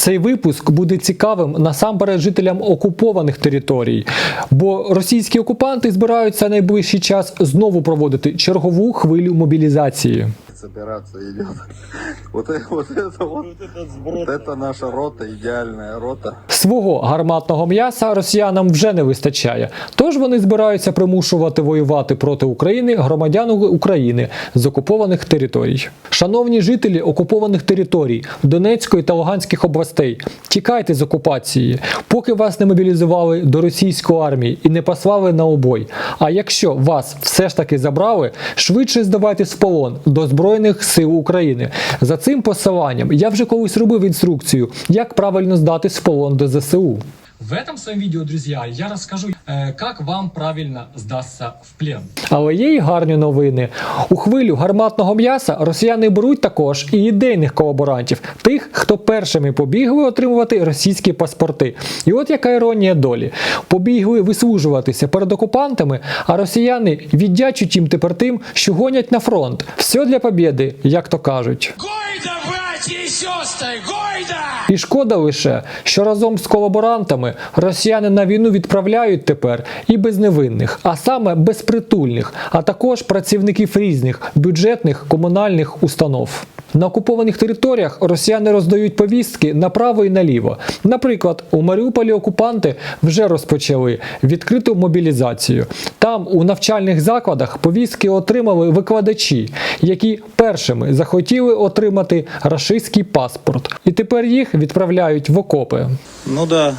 Цей випуск буде цікавим насамперед жителям окупованих територій, бо російські окупанти збираються найближчий час знову проводити чергову хвилю мобілізації собираться идет. Вот это вот, это вот, вот это наша рота, идеальная рота. Свого гарматного м'яса росіянам вже не вистачає, тож вони збираються примушувати воювати проти України громадян України з окупованих територій. Шановні жителі окупованих територій Донецької та Луганських областей, тікайте з окупації, поки вас не мобілізували до російської армії і не послали на обой. А якщо вас все ж таки забрали, швидше здавайтесь в полон до Збройних сил України. За цим посиланням я вже колись робив інструкцію, як правильно здатись в полон до ЗСУ. В этом своем видео, друзья, я расскажу, э, как вам правильно сдаться в плен. Але є й гарні новини. У хвилю гарматного м'яса росіяни беруть також і ідейних колаборантів, тих, хто першими побігли отримувати російські паспорти. І от яка іронія долі. Побігли вислужуватися перед окупантами, а росіяни віддячуть їм тепер тим, що гонять на фронт. Все для побєди, як то кажуть. Гойда, братья і сьостри, гойда! І шкода лише, що разом з колаборантами росіяни на війну відправляють тепер і безневинних, а саме безпритульних, а також працівників різних бюджетних комунальних установ. На окупованих територіях росіяни роздають повістки направо і наліво. Наприклад, у Маріуполі окупанти вже розпочали відкриту мобілізацію. Там у навчальних закладах повістки отримали викладачі, які першими захотіли отримати рашистський паспорт, і тепер їх відправляють в окопи. Ну да,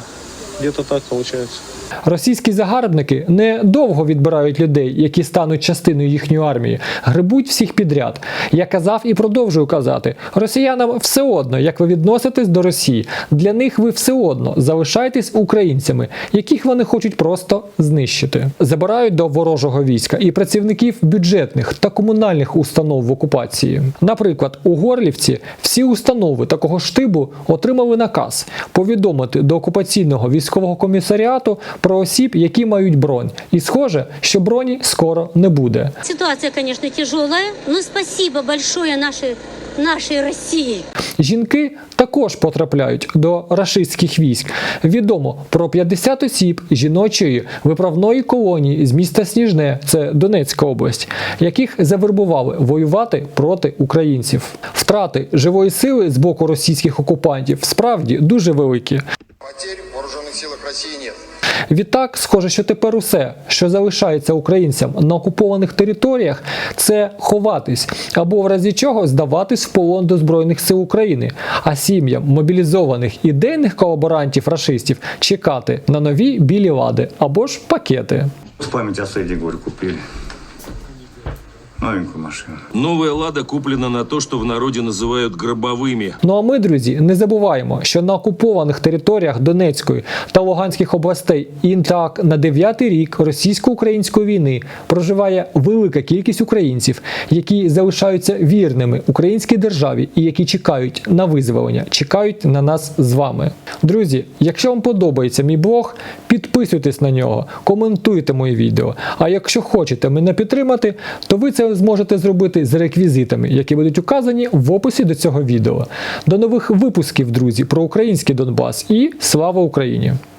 где-то так получается. Російські загарбники не довго відбирають людей, які стануть частиною їхньої армії, грибуть всіх підряд. Я казав і продовжую казати: росіянам все одно, як ви відноситесь до Росії. Для них ви все одно залишаєтесь українцями, яких вони хочуть просто знищити. Забирають до ворожого війська і працівників бюджетних та комунальних установ в окупації. Наприклад, у Горлівці всі установи такого штибу отримали наказ повідомити до окупаційного військового комісаріату про осіб, які мають бронь. І схоже, що броні скоро не буде. Ситуация, конечно, тяжелая, но спасибо большое нашей, нашей России. Жінки також потрапляють до рашистських військ. Відомо про 50 осіб жіночої виправної колонії з міста Сніжне, це Донецька область, яких завербували воювати проти українців. Втрати живої сили з боку російських окупантів справді дуже великі. Потерь в вооруженных силах России нет. Відтак, схоже, що тепер усе, що залишається українцям на окупованих територіях, це ховатись або в разі чого здаватись в полон до Збройних сил України, а сім'ям мобілізованих ідейних колаборантів рашистів чекати на нові білі лади або ж пакети. В память о Сейді Горь купили. Новенькую машину. Новая «Лада» куплена на то, что в народе называют гробовыми. Ну а ми, друзі, не забуваємо, що на окупованих територіях Донецької та Луганських областей і так на дев'ятий рік російсько-української війни проживає велика кількість українців, які залишаються вірними українській державі і які чекають на визволення, чекають на нас з вами. Друзі, якщо вам подобається мій блог, підписуйтесь на нього, коментуйте мої відео. А якщо хочете мене підтримати, то ви це зможете зробити з реквізитами, які будуть указані в описі до цього відео. До нових випусків, друзі, про український Донбас і слава Україні!